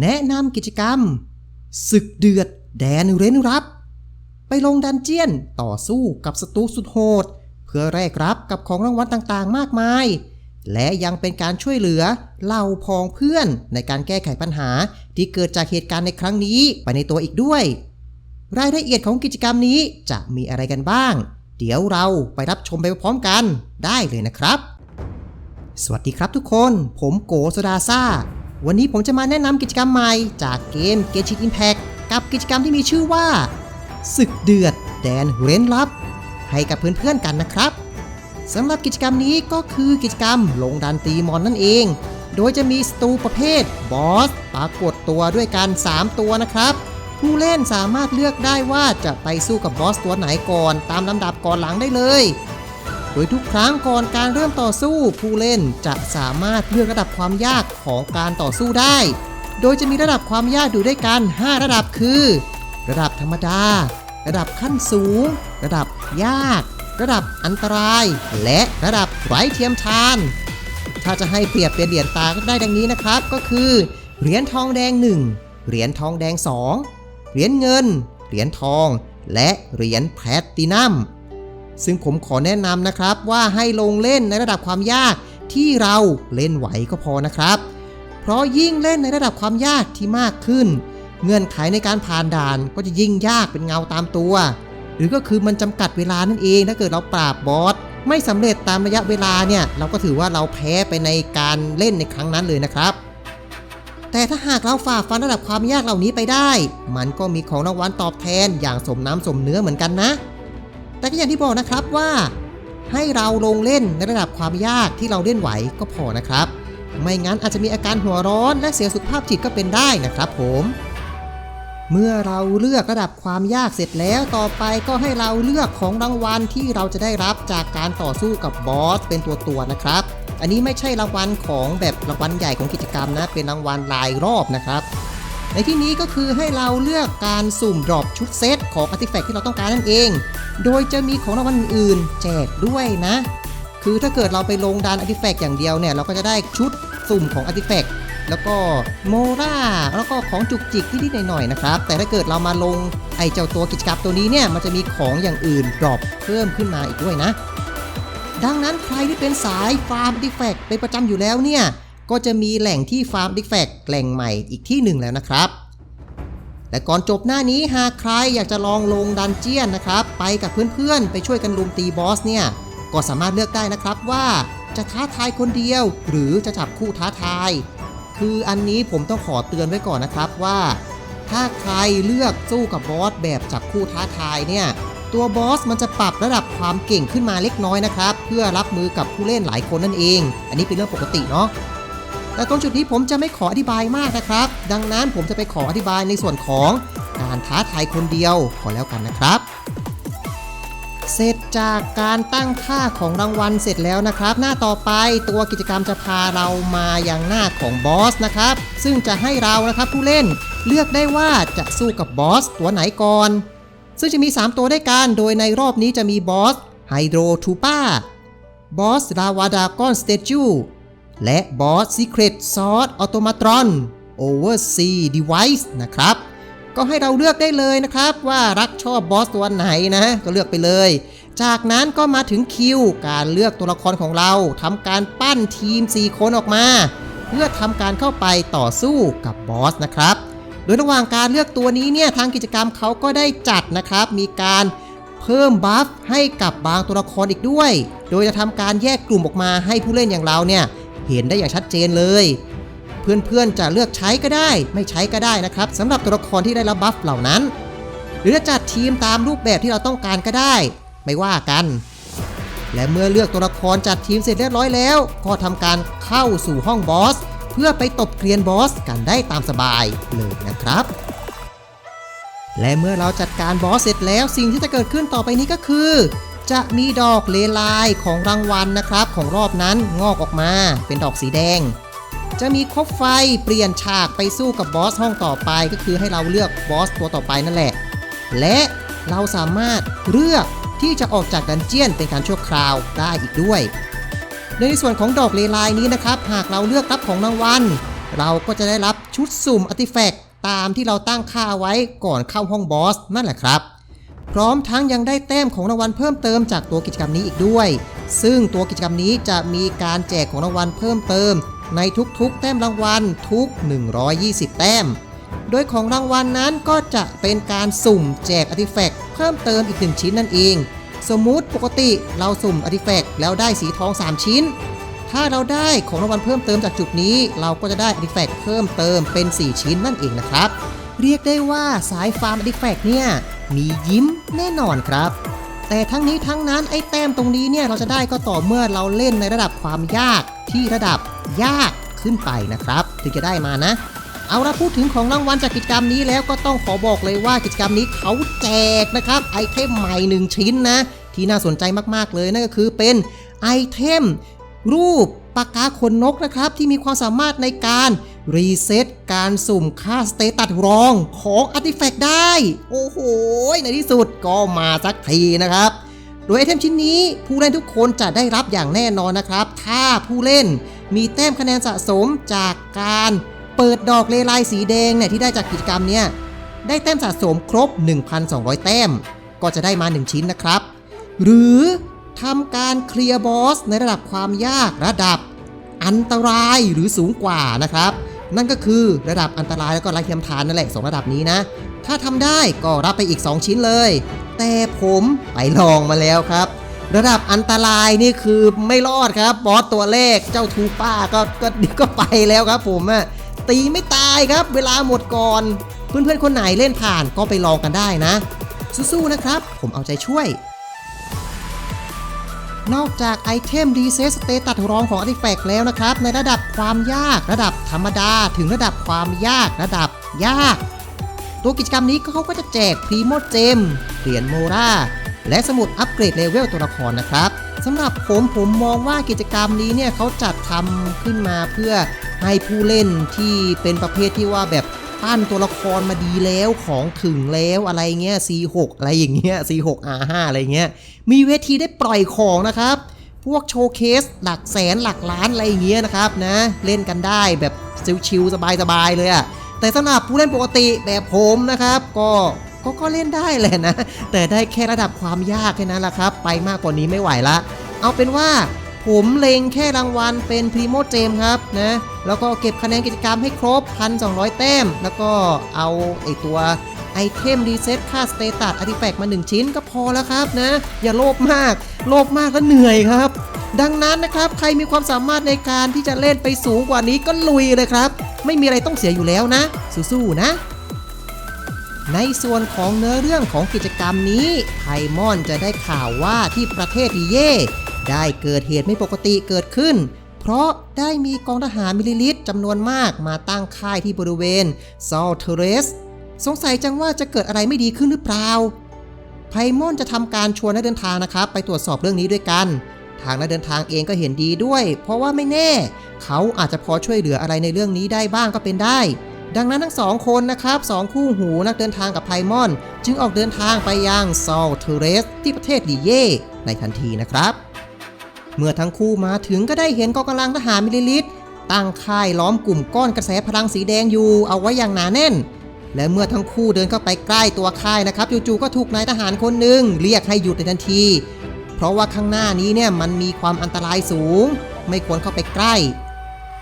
แนะนำกิจกรรม ศึกเดือด แดนเร้นรับ ไปลงดันเจียนต่อสู้กับศัตรูสุดโหด เพื่อแลกรับกับของรางวัลต่างๆ มากมาย และยังเป็นการช่วยเหลือเหล่าพองเพื่อนในการแก้ไขปัญหาที่เกิดจากเหตุการณ์ในครั้งนี้ไปในตัวอีกด้วย รายละเอียดของกิจกรรมนี้จะมีอะไรกันบ้าง เดี๋ยวเราไปรับชมไปพร้อมกันได้เลยนะครับ สวัสดีครับทุกคน ผมโกโซดาซ่า วันนี้ผมจะมาแนะนำกิจกรรมใหม่จากเกม g e n s h i n Impact กับกิจกรรมที่มีชื่อว่าศึกเดือดแดนเร้นลับ ให้กับเพื่อนๆกันนะครับสำหรับกิจกรรมนี้ก็คือกิจกรรมลงดันตีมอนนั่นเอง โดยจะมีสตูประเภทบอสปรากฏตัวด้วยกัน 3 ตัวนะครับ ผู้เล่นสามารถเลือกได้ว่าจะไปสู้กับบอสตัวไหนก่อน ตามลำดับก่อนหลังได้เลย โดยทุกครั้งก่อนการเริ่มต่อสู้ผู้เล่นจะสามารถเลือกระดับความยากของการต่อสู้ได้ โดยจะมีระดับความยากอยู่ด้วยกัน 5 ระดับคือ ระดับธรรมดา ระดับขั้นสูง ระดับยาก ระดับอันตราย และระดับไร้เทียมทาน ถ้าจะให้เปรียบเป็นเหรียญตาก็ได้ดังนี้นะครับ ก็คือเหรียญทองแดง 1 เหรียญทองแดง 2 เหรียญเงิน เหรียญทอง และเหรียญแพลตตินัม ซึ่งผมขอแนะนำนะครับว่าให้ลงเล่นในระดับความยากที่เราเล่นไหวก็พอนะครับ เพราะยิ่งเล่นในระดับความยากที่มากขึ้น เงื่อนไขในการผ่านด่านก็จะยิ่งยากเป็นเงาตามตัว หรือก็คือมันจำกัดเวลานั่นเองถ้าเกิดเราปราบบอสไม่สำเร็จตามระยะเวลาเนี่ยเราก็ถือว่าเราแพ้ไปในการเล่นในครั้งนั้นเลยนะครับ แต่ถ้าหากเราฝ่าฟันระดับความยากเหล่านี้ไปได้ มันก็มีของรางวัลตอบแทนอย่างสมน้ำสมเนื้อเหมือนกันนะ แต่ก็อย่างที่บอกนะครับว่า ให้เราลงเล่นในระดับความยากที่เราเล่นไหวก็พอนะครับ ไม่งั้นอาจจะมีอาการหัวร้อนและเสียสุขภาพจิตก็เป็นได้นะครับผมเมื่อเราเลือกระดับความยากเสร็จแล้วต่อไปก็ให้เราเลือกของรางวัลที่เราจะได้รับจากการต่อสู้กับบอสเป็นตัวตัวนะครับ อันนี้ไม่ใช่รางวัลของแบบรางวัลใหญ่ของกิจกรรมนะ เป็นรางวัลรายรอบนะครับ ในที่นี้ก็คือให้เราเลือกการสุ่มดรอปชุดเซตของอาร์ติแฟกต์ที่เราต้องการนั่นเอง โดยจะมีของรางวัลอื่นแจกด้วยนะ คือถ้าเกิดเราไปลงดานอาร์ติแฟกต์อย่างเดียวเนี่ย เราก็จะได้ชุดสุ่มของอาร์ติแฟกต์แล้วก็โมราแล้วก็ของจุกจิกที่นิดหน่อยๆนะครับ แต่ถ้าเกิดเรามาลงไอเจ้าตัวกิจกรรมตัวนี้เนี่ย มันจะมีของอย่างอื่นดรอปเพิ่มขึ้นมาอีกด้วยนะ ดังนั้นใครที่เป็นสายฟาร์มดิแฟกต์เป็นประจำอยู่แล้วเนี่ย ก็จะมีแหล่งที่ฟาร์มดิแฟกแหล่งใหม่อีกที่หนึ่งแล้วนะครับแต่ก่อนจบหน้านี้หากใครอยากจะลองลงดันเจียนนะครับ ไปกับเพื่อนๆ ไปช่วยกันลุมตีบอสเนี่ย ก็สามารถเลือกได้นะครับว่าจะท้าทายคนเดียว หรือจะจับคู่ท้าทาย คืออันนี้ผมต้องขอเตือนไว้ก่อนนะครับว่า ถ้าใครเลือกสู้กับบอสแบบจับคู่ท้าทายเนี่ยตัวบอสมันจะปรับระดับความเก่งขึ้นมาเล็กน้อยนะครับ เพื่อรับมือกับผู้เล่นหลายคนนั่นเอง อันนี้เป็นเรื่องปกติเนาะ แต่ตรงจุดนี้ผมจะไม่ขออธิบายมากนะครับ ดังนั้นผมจะไปขออธิบายในส่วนของการท้าทายคนเดียวก่อแล้วกันนะครับ เสร็จจากการตั้งค่าของรางวัลเสร็จแล้วนะครับ หน้าต่อไปตัวกิจกรรมจะพาเรามายังหน้าของบอสนะครับ ซึ่งจะให้เรานะครับผู้เล่นเลือกได้ว่าจะสู้กับบอสตัวไหนก่อน ซึ่งจะมี 3 ตัวด้วยกัน โดยในรอบนี้จะมีบอสไฮโดรทูปาบอสลาวาดากอนสเตจู และบอส Secret Sword Automatron Oversea Device นะครับ ก็ให้เราเลือกได้เลยนะครับว่ารักชอบบอสตัวไหนนะก็เลือกไปเลย จากนั้นก็มาถึงคิว การเลือกตัวละครของเราทำการปั้นทีม 4 คนออกมา เพื่อทำการเข้าไปต่อสู้กับบอสนะครับ โดยระหว่างการเลือกตัวนี้เนี่ยทางกิจกรรมเขาก็ได้จัดนะครับ มีการเพิ่มบัฟให้กับบางตัวละครอีกด้วย โดยจะทำการแยกกลุ่มออกมาให้ผู้เล่นอย่างเราเนี่ย เห็นได้อย่างชัดเจนเลย เพื่อนๆจะเลือกใช้ก็ได้ไม่ใช้ก็ได้นะครับสำหรับตัวละครที่ได้รับบัฟเหล่านั้น หรือจะจัดทีมตามรูปแบบที่เราต้องการก็ได้ ไม่ว่ากัน และเมื่อเลือกตัวละครจัดทีมเสร็จเรียบร้อยแล้ว ก็ทำการเข้าสู่ห้องบอสเพื่อไปตบเกลียนบอสกันได้ตามสบายเลยนะครับและเมื่อเราจัดการบอสเสร็จแล้วสิ่งที่จะเกิดขึ้นต่อไปนี้ก็คือ จะมีดอกเลไลายของรางวัลนะครับ ของรอบนั้นงอกออกมา เป็นดอกสีแดง จะมีคบไฟเปลี่ยนฉากไปสู้กับบอสห้องต่อไปก็คือให้เราเลือกบอสตัวต่อไปนั่นแหละ และเราสามารถเลือกที่จะออกจากดันเจียนเป็นการชั่วคราวได้อีกด้วย โดยในส่วนของดอกเลไลายนี้นะครับ หากเราเลือกรับของรางวัลเราก็จะได้รับชุดสุ่มอาร์ติแฟกต์ตามที่เราตั้งค่าไว้ก่อนเข้าห้องบอสนั่นแหละครับ พร้อมทั้งยังได้แต้มของรางวัลเพิ่มเติมจากตัวกิจกรรมนี้อีกด้วย ซึ่งตัวกิจกรรมนี้จะมีการแจกของรางวัลเพิ่มเติม ในทุกๆ แต้มรางวัลทุก 120 แต้ม โดยของรางวัลนั้นก็จะเป็นการสุ่มแจกอาร์ติแฟกต์เพิ่มเติมอีกหนึ่งชิ้นนั่นเอง สมมุติปกติเราสุ่มอาร์ติแฟกต์แล้วได้สีทอง 3 ชิ้น ถ้าเราได้ของรางวัลเพิ่มเติมจากจุดนี้ เราก็จะได้อาร์ติแฟกต์เพิ่มเติมเป็น 4 ชิ้นนั่นเองนะครับ เรียกได้ว่าสายฟาร์มดิแฟกต์เนี่ยมียิ้มแน่นอนครับ แต่ทั้งนี้ทั้งนั้นไอ้แต้มตรงนี้เนี่ยเราจะได้ก็ต่อเมื่อเราเล่นในระดับความยากที่ระดับยากขึ้นไปนะครับ ถึงจะได้มานะ เอาละพูดถึงของรางวัลจากกิจกรรมนี้แล้วก็ต้องขอบอกเลยว่ากิจกรรมนี้เขาแจกนะครับไอเทมใหม่หนึ่งชิ้นนะ ที่น่าสนใจมากๆเลยนั่นก็คือเป็นไอเทมรูปปากกาขนนกนะครับที่มีความสามารถในการ รีเซ็ตการสุ่มค่าสเตตัสรองของอาร์ติแฟกต์ได้ โอ้โห ในที่สุดก็มาสักทีนะครับ โดยไอเทมชิ้นนี้ผู้เล่นทุกคนจะได้รับอย่างแน่นอนนะครับ ถ้าผู้เล่นมีแต้มคะแนนสะสมจากการเปิดดอกเลไลสีแดงเนี่ยที่ได้จากกิจกรรมเนี่ยได้แต้มสะสมครบ 1,200 แต้ม ก็จะได้มา 1 ชิ้นนะครับ หรือทำการเคลียร์บอสในระดับความยากระดับอันตรายหรือสูงกว่านะครับ นั่นก็คือระดับอันตรายแล้วก็ไร้เทียมทานนั่นแหละสองระดับนี้นะ ถ้าทำได้ก็รับไปอีก 2 ชิ้นเลย แต่ผมไปลองมาแล้วครับ ระดับอันตรายนี่คือไม่รอดครับบอสตัวเลขเจ้าทูป้าก็ก็ก็ไปแล้วครับผมอะตีไม่ตายครับ เวลาหมดก่อน เพื่อนๆคนไหนเล่นผ่านก็ไปลองกันได้นะสู้ๆนะครับ ผมเอาใจช่วย นอกจากไอเทมรีเซสเตตัสรองของอาร์ติแฟกต์แล้วนะครับ ในระดับความยากระดับธรรมดา ถึงระดับความยากระดับยาก ตัวกิจกรรมนี้เขาก็จะแจกพรีโมเจมเหรียญโมราและสมุดอัปเกรดเลเวลตัวละครนะครับสำหรับผมผมมองว่ากิจกรรมนี้เนี่ยเขาจัดทำขึ้นมาเพื่อให้ผู้เล่นที่เป็นประเภทที่ว่าแบบ ปั้นตัวละครมาดีแล้วของถึงแล้วอะไรเงี้ย C6 อะไรอย่างเงี้ย C6 R5 อะไรเงี้ย มีเวทีได้ปล่อยของนะครับ พวกโชว์เคสหลักแสนหลักล้านอะไรอย่างเงี้ยนะครับนะ เล่นกันได้แบบชิวๆสบายๆเลยอะแต่สำหรับผู้เล่นปกติแบบผมนะครับ ก็ก็ก็เล่นได้แหละนะ แต่ได้แค่ระดับความยากแค่นั้นแหละครับ ไปมากกว่านี้ไม่ไหวละ เอาเป็นว่าผมเลงแค่รางวัลเป็นพรีโมเจมครับนะ แล้วก็เก็บคะแนนกิจกรรมให้ครบ 1,200 แต้ม แล้วก็เอาไอตัวไอเทมรีเซ็ตค่าสเตตัสอาร์ติแฟกต์มา 1 ชิ้นก็พอแล้วครับนะ อย่าโลภมาก โลภมากแล้วเหนื่อยครับ ดังนั้นนะครับ ใครมีความสามารถในการที่จะเล่นไปสูงกว่านี้ก็ลุยเลยครับ ไม่มีอะไรต้องเสียอยู่แล้วนะ สู้ๆนะ ในส่วนของเนื้อเรื่องของกิจกรรมนี้ไพมอนจะได้ข่าวว่าที่ประเทศดีเย่ได้เกิดเหตุไม่ปกติเกิดขึ้น เพราะได้มีกองทหารมิลลิลิตจำนวนมากมาตั้งค่ายที่บริเวณซอลเทเรส สงสัยจังว่าจะเกิดอะไรไม่ดีขึ้นหรือเปล่า ไพมอนจะทำการชวนนักเดินทางนะครับ ไปตรวจสอบเรื่องนี้ด้วยกัน ทางนักเดินทางเองก็เห็นดีด้วย เพราะว่าไม่แน่ เขาอาจจะพอช่วยเหลืออะไรในเรื่องนี้ได้บ้างก็เป็นได้ ดังนั้นทั้งสองคนนะครับสองคู่หูนักเดินทางกับไพมอน จึงออกเดินทางไปยังซอลเทเรส ที่ประเทศดีเย่ในทันทีนะครับ เมื่อทั้งคู่มาถึงก็ได้เห็นกองกำลังทหารมิลลิลิตตั้งค่ายล้อมกลุ่มก้อนกระแสพลังสีแดงอยู่เอาไว้อย่างหนาแน่น และเมื่อทั้งคู่เดินเข้าไปใกล้ตัวค่ายนะครับจู่ๆก็ถูกนายทหารคนหนึ่งเรียกให้หยุดในทันที เพราะว่าข้างหน้านี้เนี่ยมันมีความอันตรายสูง ไม่ควรเข้าไปใกล้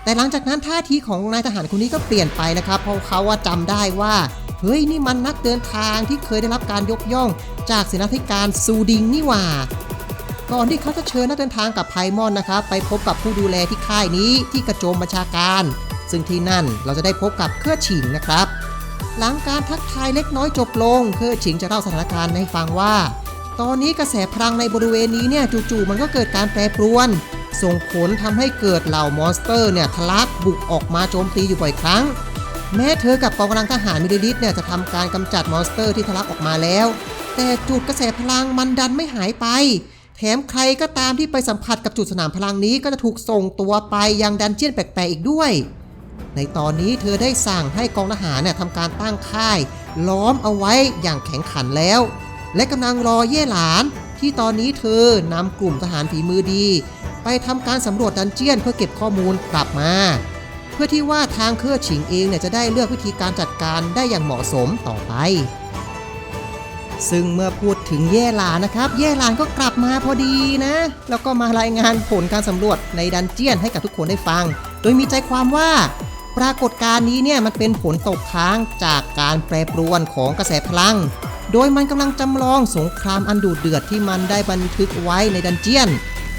แต่หลังจากนั้นท่าทีของนายทหารคนนี้ก็เปลี่ยนไปนะครับ เพราะเขาว่าจำได้ว่าเฮ้ยนี่มันนักเดินทางที่เคยได้รับการยกย่อง จากเสนาธิการซูดิงนี่ว่า ก่อนที่เขาจะเชิญนักเดินทางกับไพมอนนะครับไปพบกับผู้ดูแลที่ค่ายนี้ที่กระโจมบัญชาการ ซึ่งที่นั่นเราจะได้พบกับเครือฉิงนะครับ หลังการทักทายเล็กน้อยจบลง เครือฉิงจะเล่าสถานการณ์ให้ฟังว่า ตอนนี้กระแสพลังในบริเวณนี้เนี่ยจู่ๆมันก็เกิดการแปรปรวน ส่งผลทำให้เกิดเหล่ามอนสเตอร์เนี่ยทะลักบุกออกมาโจมตีอยู่บ่อยครั้ง แม้เธอกับกองกำลังทหารมิลลิลิตเนี่ยจะทำการกำจัดมอนสเตอร์ที่ทะลักออกมาแล้ว แต่จุดกระแสพลังมันดันไม่หายไป แถมใครก็ตามที่ไปสัมผัสกับจุดสนามพลังนี้ก็จะถูกส่งตัวไปยังดันเจียนแปลกๆอีกด้วย ในตอนนี้เธอได้สั่งให้กองทหารเนี่ยทำการตั้งค่าย ล้อมเอาไว้อย่างแข็งขันแล้ว และกำลังรอเย่หลาน ที่ตอนนี้เธอนำกลุ่มทหารฝีมือดี ไปทำการสำรวจดันเจียนเพื่อเก็บข้อมูลกลับมา เพื่อที่ว่าทางเครือฉิงเองเนี่ยจะได้เลือกวิธีการจัดการได้อย่างเหมาะสมต่อไป ซึ่งเมื่อพูดถึงเย่หลานนะครับ เย่หลานก็กลับมาพอดีนะ แล้วก็มารายงานผลการสำรวจในดันเจียนให้กับทุกคนได้ฟัง โดยมีใจความว่าปรากฏการณ์นี้เนี่ยมันเป็นผลตกค้างจากการแปรปรวนของกระแสพลัง โดยมันกำลังจำลองสงครามอันดุเดือดที่มันได้บันทึกไว้ในดันเจียน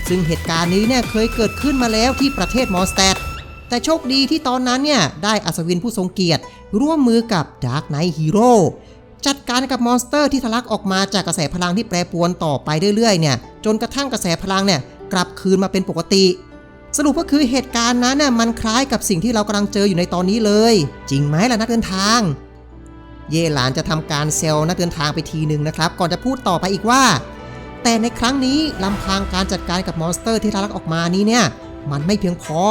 ซึ่งเหตุการณ์นี้เนี่ยเคยเกิดขึ้นมาแล้วที่ประเทศมอสแตดแต่โชคดีที่ตอนนั้นเนี่ยได้อัศวินผู้ทรงเกียรติ ร่วมมือกับดาร์ k ไนท์ฮีโร่ จัดการกับมอนสเตอร์ที่ทะลักออกมาจากกระแสพลังที่แปรปรวนต่อไปเรื่อยๆเนี่ยจนกระทั่งกระแสพลังเนี่ยกลับคืนมาเป็นปกติ สรุปก็คือเหตุการณ์นั้นน่ะมันคล้ายกับสิ่งที่เรากำลังเจออยู่ในตอนนี้เลย จริงไหมล่ะนักเดินทาง เย่หลานจะทำการเซลล์นักเดินทางไปทีหนึ่งนะครับ ก่อนจะพูดต่อไปอีกว่า แต่ในครั้งนี้ลำพังการจัดการกับมอนสเตอร์ที่ทะลักออกมานี้เนี่ยมันไม่เพียงพอ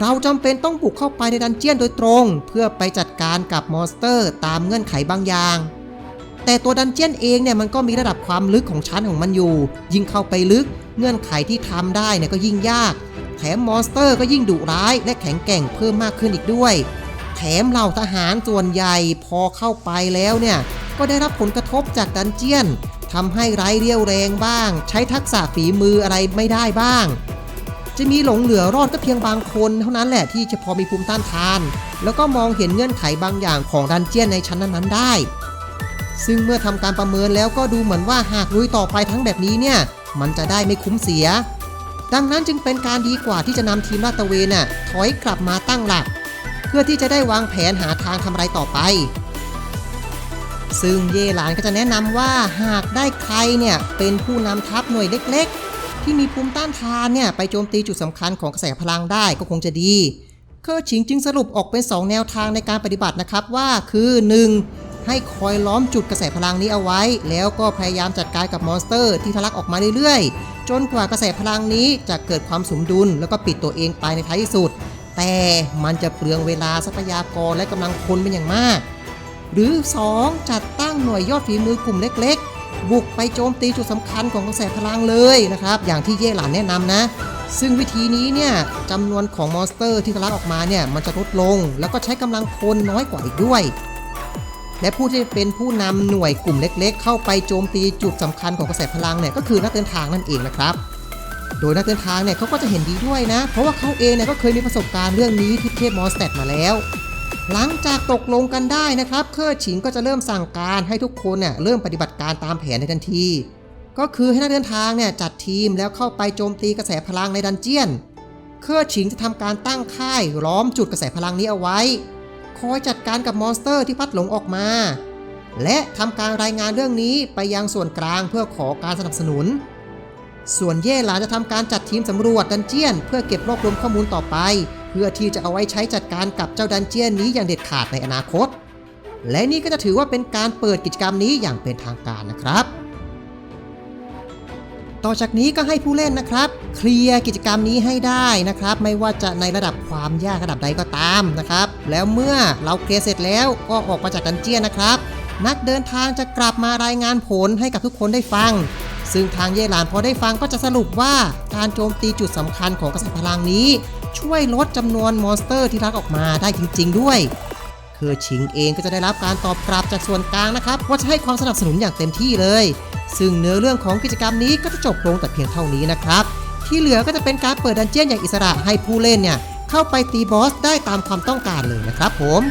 เราจำเป็นต้องบุกเข้าไปในดันเจียนโดยตรง เพื่อไปจัดการกับมอนสเตอร์ตามเงื่อนไขบางอย่าง แต่ตัวดันเจียนเองเนี่ยมันก็มีระดับความลึกของชั้นของมันอยู่ ยิ่งเข้าไปลึกเงื่อนไขที่ทำได้เนี่ยก็ยิ่งยาก แถมมอนสเตอร์ก็ยิ่งดุร้ายและแข็งแกร่งเพิ่มมากขึ้นอีกด้วย แถมเหล่าทหารส่วนใหญ่พอเข้าไปแล้วเนี่ยก็ได้รับผลกระทบจากดันเจียนทำให้ไร้เรี่ยวแรงบ้าง ใช้ทักษะฝีมืออะไรไม่ได้บ้าง จะมีหลงเหลือรอดก็เพียงบางคนเท่านั้นแหละที่จะพอมีภูมิต้านทาน แล้วก็มองเห็นเงื่อนไขบางอย่างของดันเจียนในชั้นนั้นๆได้ ซึ่งเมื่อทำการประเมินแล้วก็ดูเหมือนว่าหากลุยต่อไปทั้งแบบนี้เนี่ย มันจะได้ไม่คุ้มเสีย ดังนั้นจึงเป็นการดีกว่าที่จะนำทีมลาดตระเวนน่ะถอยกลับมาตั้งหลัก เพื่อที่จะได้วางแผนหาทางทำอะไรต่อไปซึ่งเย่หลานก็จะแนะนำว่าหากได้ใครเนี่ยเป็นผู้นำทัพหน่วยเล็ก ที่มีภูมิต้านทานเนี่ยไปโจมตีจุดสำคัญของกระแสพลังได้ก็คงจะดี เคอร์ชิงจึงสรุปออกเป็น 2 แนวทางในการปฏิบัตินะครับว่าคือ 1. ให้คอยล้อมจุดกระแสพลังนี้เอาไว้ แล้วก็พยายามจัดการกับมอนสเตอร์ที่ทะลักออกมาเรื่อยๆ จนกว่ากระแสพลังนี้จะเกิดความสมดุล แล้วก็ปิดตัวเองไปในท้ายที่สุด แต่มันจะเปลืองเวลาทรัพยากรและกำลังคนเป็นอย่างมาก หรือ 2. จัดตั้งหน่วยยอดฝีมือกลุ่มเล็กๆ บุกไปโจมตีจุดสำคัญของกระแสพลังเลยนะครับ อย่างที่เย่หลานแนะนำนะ ซึ่งวิธีนี้เนี่ยจำนวนของมอนสเตอร์ที่ทะลักออกมาเนี่ยมันจะลดลง แล้วก็ใช้กำลังคนน้อยกว่าอีกด้วย และผู้ที่เป็นผู้นำหน่วยกลุ่มเล็กๆ เข้าไปโจมตีจุดสำคัญของกระแสพลังเนี่ยก็คือนักเดินทางนั่นเองนะครับโดยนักเดินทางเนี่ยเขาก็จะเห็นดีด้วยนะ เพราะว่าเขาเองเนี่ยก็เคยมีประสบการณ์เรื่องนี้ที่ประเทศมอสแตดมาแล้ว หลังจากตกลงกันได้นะครับ เคอร์ฉิงก็จะเริ่มสั่งการให้ทุกคนเนี่ยเริ่มปฏิบัติการตามแผนในทันที ก็คือให้นักเดินทางเนี่ยจัดทีมแล้วเข้าไปโจมตีกระแสพลังในดันเจียน เคอร์ฉิงจะทำการตั้งค่ายล้อมจุดกระแสพลังนี้เอาไว้ คอยจัดการกับมอนสเตอร์ที่พัดหลงออกมา และทำการรายงานเรื่องนี้ไปยังส่วนกลางเพื่อขอการสนับสนุน ส่วนเย่หลานจะทำการจัดทีมสำรวจดันเจียน เพื่อเก็บรวบรวมข้อมูลต่อไป พื่อที่จะเอาไว้ใช้จัดการกับเจ้าดันเจียนนี้อย่างเด็ดขาดในอนาคต และนี่ก็จะถือว่าเป็นการเปิดกิจกรรมนี้อย่างเป็นทางการนะครับ ต่อจากนี้ก็ให้ผู้เล่นนะครับ เคลียร์กิจกรรมนี้ให้ได้นะครับ ไม่ว่าจะในระดับความยากระดับใดก็ตามนะครับ แล้วเมื่อเราเคลียร์เสร็จแล้วก็ออกมาจากดันเจียนนะครับ นักเดินทางจะกลับมารายงานผลให้กับทุกคนได้ฟังซึ่งทางเยหลานพอได้ฟังก็จะสรุปว่าการโจมตีจุดสำคัญของกระแสพลังนี้ ช่วยลดจำนวนมอนสเตอร์ที่รักออกมาได้จริง ๆ ด้วยเคอร์ชิงเองก็จะได้รับการตอบกลับจากส่วนกลางนะครับ ว่าจะให้ความสนับสนุนอย่างเต็มที่เลย ซึ่งเนื้อเรื่องของกิจกรรมนี้ก็จะจบลงแต่เพียงเท่านี้นะครับ ที่เหลือก็จะเป็นการเปิดดันเจียนอย่างอิสระให้ผู้เล่นเนี่ยเข้าไปตีบอสได้ตามความต้องการเลยนะครับผม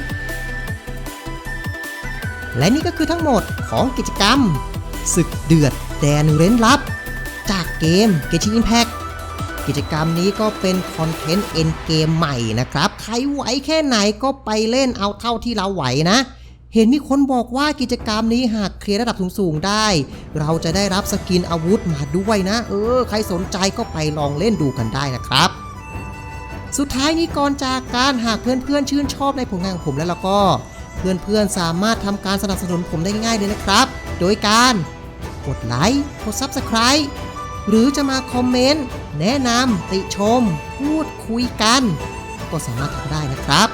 และนี่ก็คือทั้งหมดของกิจกรรมศึกเดือดแดนเร้นลับ จากเกม g e t ชิ n Impact กิ กิจกรรมนี้ก็เป็นคอนเทนต์เอ็นเกมใหม่นะครับ ใครไหวแค่ไหนก็ไปเล่นเอาเท่าที่เราไหวนะ เห็นมีคนบอกว่ากิจกรรมนี้หากเคลียร์ระดับสูงๆได้ เราจะได้รับสกินอาวุธมาด้วยนะ เออ ใครสนใจก็ไปลองเล่นดูกันได้นะครับสุดท้ายนี้ก่อนจากการหากเพื่อนๆชื่นชอบในผลงานของผมแล้วแล้วก็ เพื่อนๆสามารถทำการสนับสนุนผมได้ง่ายเลยนะครับ โดยการกดไลค์กด Subscribe หรือจะมาคอมเมนต์ แนะนำติชม พูดคุยกัน ก็สามารถทำได้นะครับ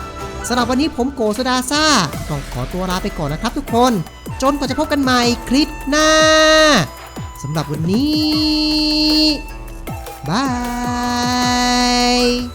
สำหรับวันนี้ผมโกสดาซ่า ต้องขอตัวลาไปก่อนนะครับทุกคน จนกว่าจะพบกันใหม่คลิปหน้าสำหรับวันนี้บาย